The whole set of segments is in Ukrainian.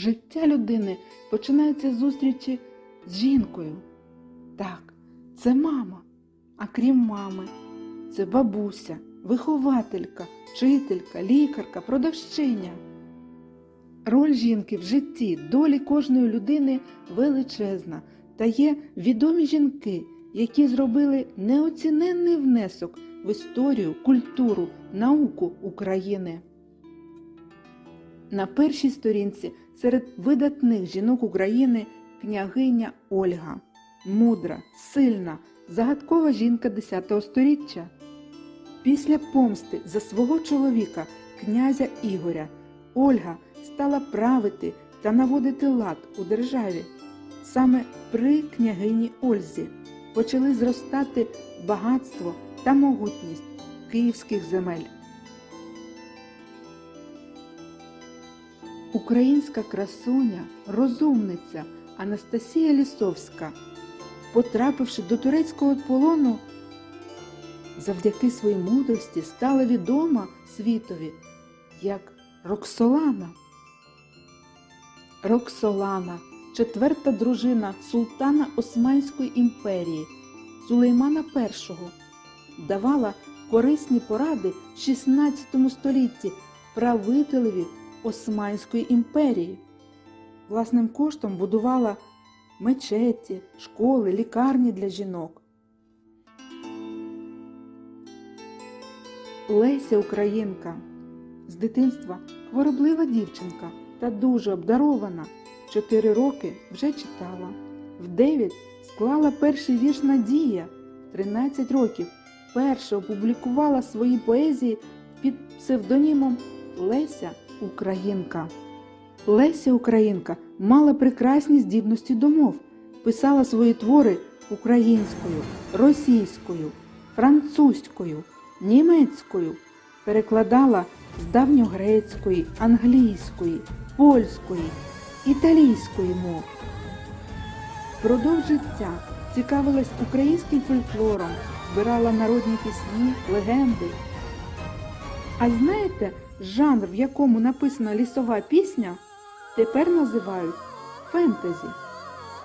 Життя людини починається з зустрічі з жінкою. Так, це мама. А крім мами, це бабуся, вихователька, вчителька, лікарка, продавщиня. Роль жінки в житті долі кожної людини величезна, та є відомі жінки, які зробили неоціненний внесок в історію, культуру, науку України. На першій сторінці серед видатних жінок України княгиня Ольга, мудра, сильна, загадкова жінка X століття. Після помсти за свого чоловіка, князя Ігоря, Ольга стала правити та наводити лад у державі. Саме при княгині Ользі почали зростати багатство та могутність київських земель. Українська красуня, розумниця Анастасія Лісовська, потрапивши до турецького полону, завдяки своїй мудрості стала відома світові як Роксолана. Роксолана, четверта дружина султана Османської імперії Сулеймана І, давала корисні поради в 16 столітті правителеві Османської імперії. Власним коштом будувала мечеті, школи, лікарні для жінок. Леся Українка з дитинства хвороблива дівчинка та дуже обдарована. Чотири роки вже читала. В дев'ять склала перший вірш Надія. В 13 років вперше опублікувала свої поезії під псевдонімом Леся Українка. Леся Українка мала прекрасні здібності до мов, писала свої твори українською, російською, французькою, німецькою, перекладала з давньогрецької, англійської, польської, італійської мов. Впродовж життя цікавилась українським фольклором, збирала народні пісні, легенди. А знаєте, жанр, в якому написана лісова пісня, тепер називають фентезі.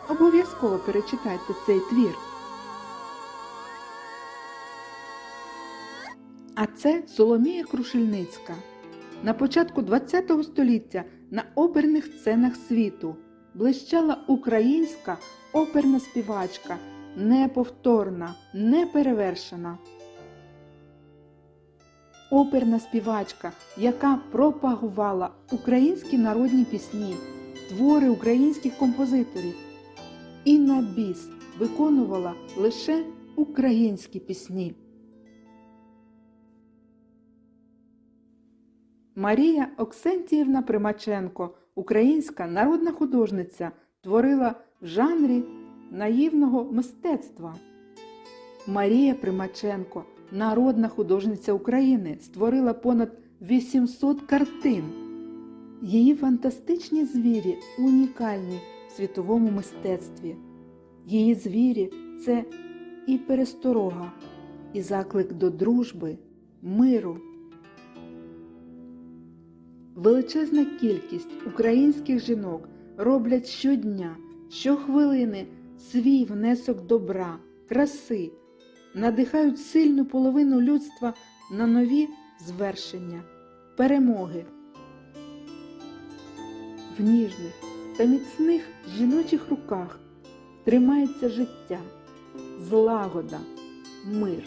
Обов'язково перечитайте цей твір. А це Соломія Крушельницька. На початку ХХ століття на оперних сценах світу блищала українська оперна співачка, неповторна, неперевершена. Оперна співачка, яка пропагувала українські народні пісні, твори українських композиторів. І на біс виконувала лише українські пісні. Марія Оксентіївна Примаченко, українська народна художниця, творила в жанрі наївного мистецтва. Марія Примаченко, народна художниця України, створила понад 800 картин. Її фантастичні звірі унікальні в світовому мистецтві. Її звірі це і пересторога, і заклик до дружби, миру. Величезна кількість українських жінок роблять щодня, щохвилини свій внесок добра, краси, надихають сильну половину людства на нові звершення, перемоги. В ніжних та міцних жіночих руках тримається життя, злагода, мир.